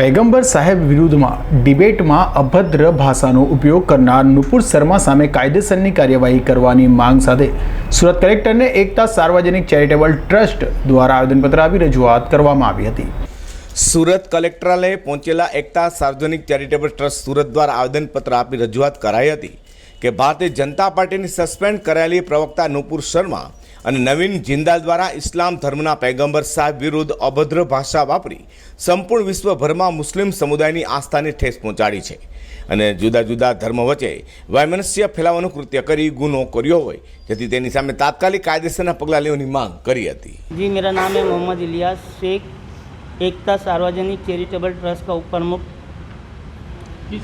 પૈગંબર સાહેબ વિરુદ્ધમાં ડિબેટમાં અભદ્ર ભાષાનો ઉપયોગ કરનાર નુપુર શર્મા સામે કાયદેસરની કાર્યવાહી કરવાની માંગ સાથે સુરત કલેક્ટરને એકતા સાર્વજનિક ચેરિટેબલ ટ્રસ્ટ દ્વારા આવેદનપત્ર આપી રજૂઆત કરવામાં આવી હતી. સુરત કલેક્ટરાલયે પહોંચેલા એકતા સાર્વજનિક ચેરિટેબલ ટ્રસ્ટ સુરત દ્વારા આવેદનપત્ર આપી રજૂઆત કરાઈ હતી કે ભારતીય જનતા પાર્ટીની સસ્પેન્ડ કરાયેલી પ્રવક્તા નુપુર શર્મા અને નવીન જિંદાલ દ્વારા ઇસ્લામ ધર્મના પૈગંબર સાહેબ વિરુદ્ધ અભદ્ર ભાષા વાપરી સંપૂર્ણ વિશ્વભરમાં મુસ્લિમ સમુદાયની આસ્થાને ઠેસ પહોંચાડી છે અને જુદા જુદા ધર્મ વચ્ચે વૈમનસ્ય ફેલાવાનું કૃત્ય કરી ગુનો કર્યો હોય જેથી તેની સામે તાત્કાલિક કાયદેસરના પગલાં લેવાની માંગ કરી હતી जी मेरा नाम है मोहम्मद इलियास शेख एकता सार्वजनिक चैरिटेबल ट्रस्ट का उप प्रमुख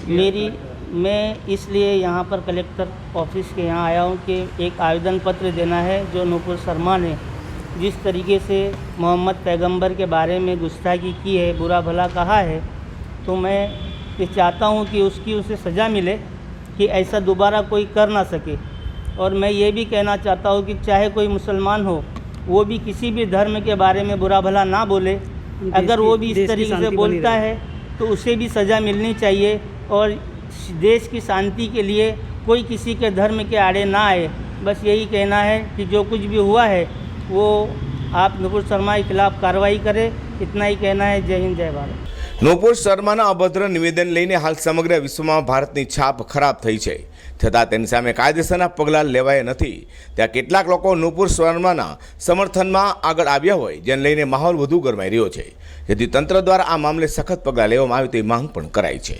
मेरी मैं इसलिए यहाँ पर कलेक्टर ऑफ़िस के यहाँ आया हूँ कि एक आवेदन पत्र देना है जो नूपुर शर्मा ने जिस तरीके से मोहम्मद पैगंबर के बारे में गुस्ताखी की है बुरा भला कहा है तो मैं ये चाहता हूँ कि उसकी उसे सज़ा मिले कि ऐसा दोबारा कोई कर ना सके। और मैं ये भी कहना चाहता हूँ कि चाहे कोई मुसलमान हो वो भी किसी भी धर्म के बारे में बुरा भला ना बोले। अगर वो भी इस तरीके से बोलता है तो उसे भी सज़ा मिलनी चाहिए और देश की शांति के लिए कोई किसी के धर्म के आड़े ना आए बस यही कहना है कि जो कुछ भी हुआ है वो आप नुपुर शर्मा के खिलाफ़ कार्रवाई करें इतना ही कहना है जय हिंद जय भारत નૂપુર શર્માના અભદ્ર નિવેદન લઈને હાલ સમગ્ર વિશ્વમાં ભારતની છાપ ખરાબ થઈ છે છતાં તેની સામે કાયદેસરના પગલાં લેવાયા નથી ત્યાં કેટલાક લોકો નૂપુર શર્માના સમર્થનમાં આગળ આવ્યા હોય જેને લઈને માહોલ વધુ ગરમાઈ રહ્યો છે જેથી તંત્ર દ્વારા આ મામલે સખત પગલાં લેવામાં આવે તેવી માંગ પણ કરાઈ છે